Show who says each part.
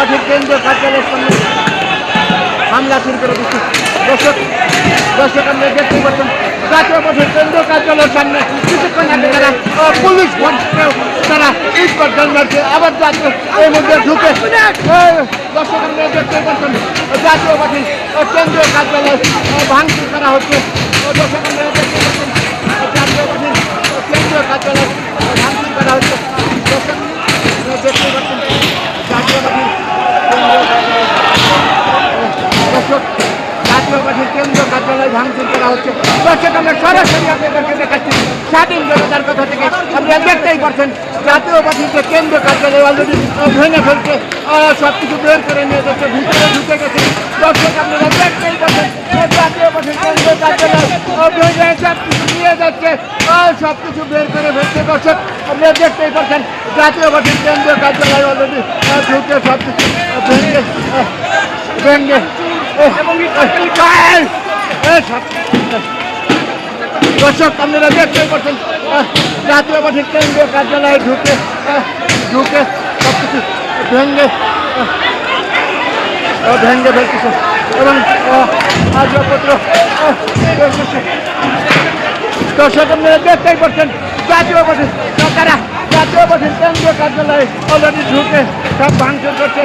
Speaker 1: পার্টির কেন্দ্রীয় কার্যালয়ের সামনে হামলা শুরু করে দিচ্ছে। দর্শক দর্শক, আমরা দেখতেই পাচ্ছেন, জাতীয় পার্টির কেন্দ্রীয় কার্যালয়ের সামনে কিছুক্ষণ আগে তারা পুলিশ ভোটকেও তারা ইট করছেন আবার জাতীয় এই মধ্যে ঢুকে। দর্শক, আমরা দেখতেই পাচ্ছেন, জাতীয় পার্টির কেন্দ্রীয় কার্যালয় ভাঙচুর করা হচ্ছে। জাতীয় পার্টির কেন্দ্র কার্যালয় ভাঙচুর করা হচ্ছে। দর্শক আমরা সরাসরি আপনাদেরকে দেখাচ্ছি স্বাধীন জনতার কথা থেকে আপনারা দেখতেই পাচ্ছেন জাতীয় পার্টির যে কেন্দ্র কার্যালয় অলরেডি ভেঙে ফেলছে সব কিছু বের করে নিয়ে যাচ্ছে ভিতরে ঢুকে গেছে। দর্শক আপনারা দেখতেই পাচ্ছেন আহ, জাতীয় কার্যালয় এবং দর্শক, আপনারা দেখতে পাচ্ছেন জাতীয় পার্টির কেন্দ্রীয় কার্যালয়ে ঢুকে ঢুকে সব কিছু ভেঙ্গে ভেঙ্গে ফেলতেছে এবং আসবাবপত্র। দর্শক, আপনারা দেখতেই পাচ্ছেন জাতীয় পার্টির তারা জাতীয় পার্টির কেন্দ্রীয় কার্যালয়ে অলরেডি ঢুকে সব ভাঙচুর করছে